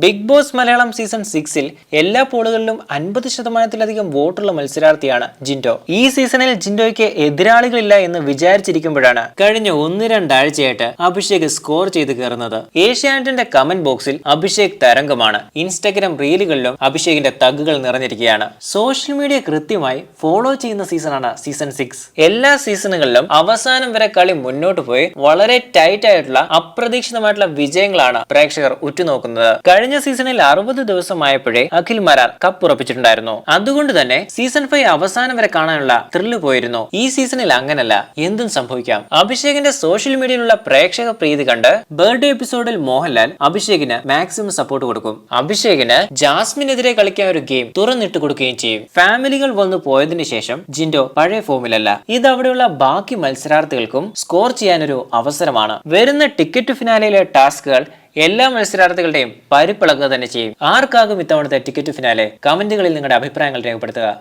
Big boss Malayalam season സിക്സിൽ എല്ലാ പോളുകളിലും അൻപത് ശതമാനത്തിലധികം വോട്ടുള്ള മത്സരാർത്ഥിയാണ് ജിൻഡോ. ഈ സീസണിൽ ജിൻഡോയ്ക്ക് എതിരാളികളില്ല എന്ന് വിചാരിച്ചിരിക്കുമ്പോഴാണ് കഴിഞ്ഞ ഒന്ന് രണ്ടാഴ്ചയായിട്ട് അഭിഷേക് സ്കോർ ചെയ്ത് കയറുന്നത്. ഏഷ്യാനെറ്റിന്റെ കമന്റ് ബോക്സിൽ അഭിഷേക് തരംഗമാണ്. ഇൻസ്റ്റഗ്രാം റീലുകളിലും അഭിഷേകിന്റെ തഗ്ഗുകൾ നിറഞ്ഞിരിക്കുകയാണ്. സോഷ്യൽ മീഡിയ കൃത്യമായി ഫോളോ ചെയ്യുന്ന സീസണാണ് സീസൺ സിക്സ്. എല്ലാ സീസണുകളിലും അവസാനം വരെ കളി മുന്നോട്ട് പോയി വളരെ ടൈറ്റ് ആയിട്ടുള്ള അപ്രതീക്ഷിതമായിട്ടുള്ള വിജയങ്ങളാണ് പ്രേക്ഷകർ ഉറ്റുനോക്കുന്നത്. കഴിഞ്ഞ സീസണിൽ അറുപത് ദിവസമായപ്പോഴേ അഖിൽ മരാർ കപ്പ് ഉറപ്പിച്ചിട്ടുണ്ടായിരുന്നു. അതുകൊണ്ട് തന്നെ സീസൺ ഫൈവ് അവസാനം വരെ കാണാനുള്ള ത്രില്ല് പോയിരുന്നു. ഈ സീസണിൽ അങ്ങനല്ല എന്തും സംഭവിക്കാം. അഭിഷേകിന്റെ സോഷ്യൽ മീഡിയയിലുള്ള പ്രേക്ഷക പ്രീതി കണ്ട് ബർത്ത്ഡേ എപ്പിസോഡിൽ മോഹൻലാൽ അഭിഷേകിന് മാക്സിമം സപ്പോർട്ട് കൊടുക്കും. അഭിഷേകിന് ജാസ്മിനെതിരെ കളിക്കാൻ ഒരു ഗെയിം തുറന്നിട്ട് കൊടുക്കുകയും ചെയ്യും. ഫാമിലികൾ വന്നു പോയതിനു ശേഷം ജിൻഡോ പഴയ ഫോമിലല്ല ഇത് അവിടെയുള്ള ബാക്കി മത്സരാർത്ഥികൾക്കും സ്കോർ ചെയ്യാനൊരു അവസരമാണ്. വരുന്ന ടിക്കറ്റ് ഫിനാലയിലെ ടാസ്കുകൾ എല്ലാ മത്സരാർത്ഥികളുടെയും പരിപ്പിളക്കുക തന്നെ ചെയ്യും. ആർക്കാകും ഇത്തവണത്തെ ടിക്കറ്റ് ഫിനാലെ കമന്റുകളിൽ നിങ്ങളുടെ അഭിപ്രായങ്ങൾ രേഖപ്പെടുത്തുക.